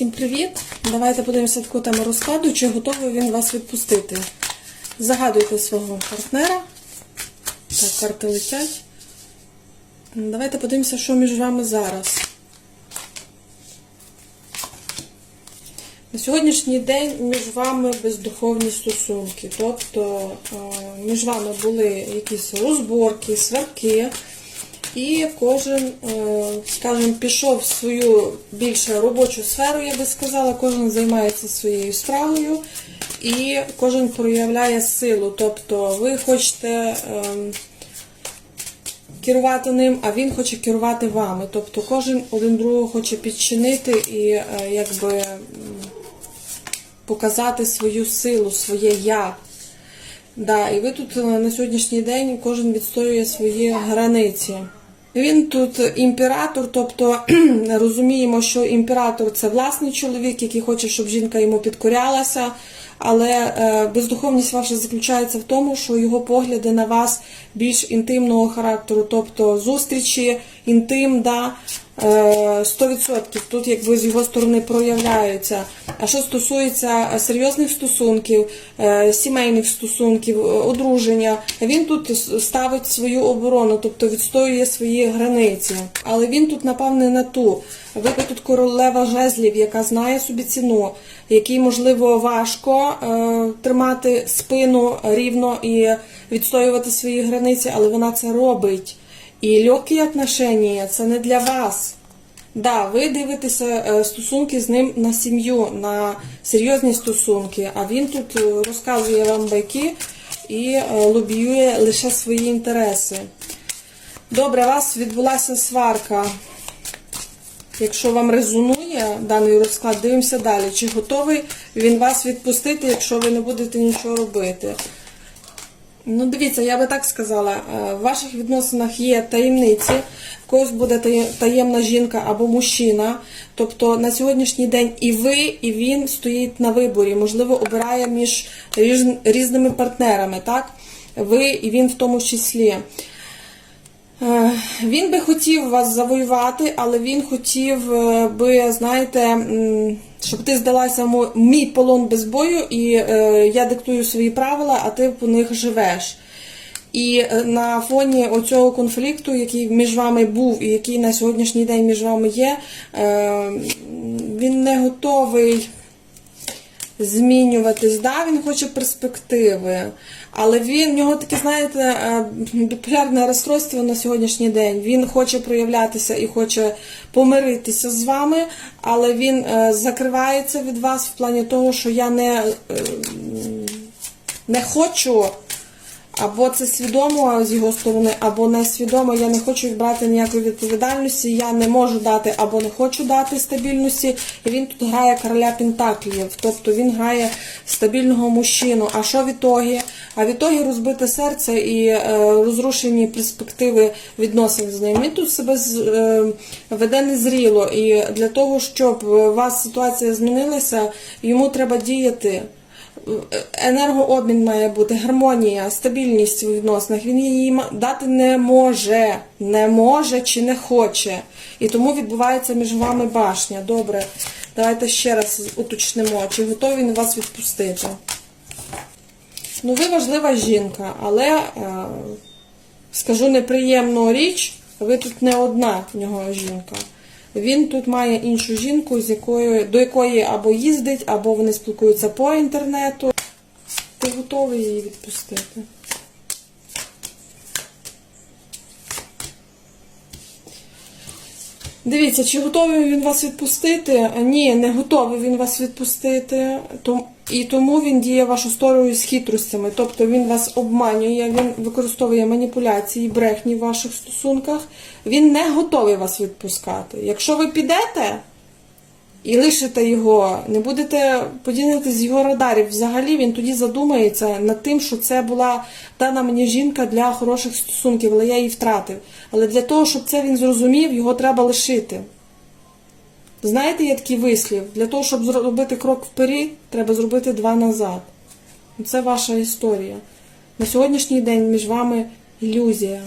Всім привіт! Давайте подивимося таку тему розкладу, чи готовий він вас відпустити. Загадуйте свого партнера. Так, карти летять. Давайте подивимося, що між вами зараз. На сьогоднішній день між вами бездуховні стосунки. Тобто е, між вами були якісь розборки, сварки. І кожен, е, скажімо, пішов в свою більше робочу сферу, я би сказала, кожен займається своєю справою і кожен проявляє силу. Тобто ви хочете ем, керувати ним, а він хоче керувати вами. Тобто кожен один другого хоче підчинити і е, якби показати свою силу, своє я. Да, і ви тут е, на сьогоднішній день кожен відстоює свої границі. Він тут імператор, тобто розуміємо, що імператор це власний чоловік, який хоче, щоб жінка йому підкорялася. Але е, бездуховність ваша заключається в тому, що його погляди на вас більш інтимного характеру, тобто зустрічі, інтим, да, е, 100% тут якби з його сторони проявляються. А що стосується е, серйозних стосунків, е, сімейних стосунків, е, одруження, він тут ставить свою оборону, тобто відстоює свої границі. Але він тут напав не на ту. Ви тут королева жезлів, яка знає собі ціну, якій можливо важко е, тримати спину рівно і відстоювати свої границі, але вона це робить. І легкі отношення це не для вас. Да, ви дивитеся е, стосунки з ним на сім'ю, на серйозні стосунки, а він тут е, розказує вам байки і е, лобіює лише свої інтереси. Добре, у вас відбулася сварка. Якщо вам резонує даний розклад, дивимося далі. Чи готовий він вас відпустити, якщо ви не будете нічого робити? Ну, дивіться, я би так сказала, е, в ваших відносинах є таємниці, в когось буде таємна жінка або мужчина. Тобто на сьогоднішній день і ви, і він стоїть на виборі, можливо, обирає між різними партнерами, так? Ви і він в тому числі. Е, Він би хотів вас завоювати, але він хотів е, би, знаєте, щоб ти здалася мій полон без бою, і е, я диктую свої правила, а ти по них живеш. І на фоні оцього конфлікту, який між вами був і який на сьогоднішній день між вами є, він не готовий змінюватись. Да, він хоче перспективи, але він в нього таке, знаєте, популярне біполярне розстройство на сьогоднішній день. Він хоче проявлятися і хоче помиритися з вами, але він е, закривається від вас в плані того, що я не, е, не хочу. Або це свідомо з його сторони, або несвідомо. Я не хочу брати ніякої відповідальності, я не можу дати або не хочу дати стабільності. І він тут грає короля Пентаклів, тобто він грає стабільного мужчину. А що в ітогі? А в ітогі розбите серце і е, розрушені перспективи відносин з ним. Він тут себе е, веде незріло. І для того, щоб у вас ситуація змінилася, йому треба діяти енергообмін має бути, гармонія, стабільність у відносинах. Він її дати не може, не може чи не хоче. І тому відбувається між вами башня. Добре, давайте ще раз уточнимо, чи готовий він вас відпустити. Ну, ви важлива жінка, але е, скажу неприємну річ, ви тут не одна в нього жінка. Він тут має іншу жінку, з якою, до якої або їздить, або вони спілкуються по інтернету. Ти готовий її відпустити? Дивіться, чи готовий він вас відпустити? Ні, не готовий він вас відпустити. Том- І тому він діє вашу сторону з хитростями. Тобто він вас обманює, він використовує маніпуляції, брехні в ваших стосунках. Він не готовий вас відпускати. Якщо ви підете і лишите його, не будете поділитися з його радарів, взагалі він тоді задумається над тим, що це була дана мені жінка для хороших стосунків, але я її втратив. Але для того, щоб це він зрозумів, його треба лишити. Знаєте, є такий вислів, для того, щоб зробити крок вперед, треба зробити два назад. Це ваша історія. На сьогоднішній день між вами ілюзія.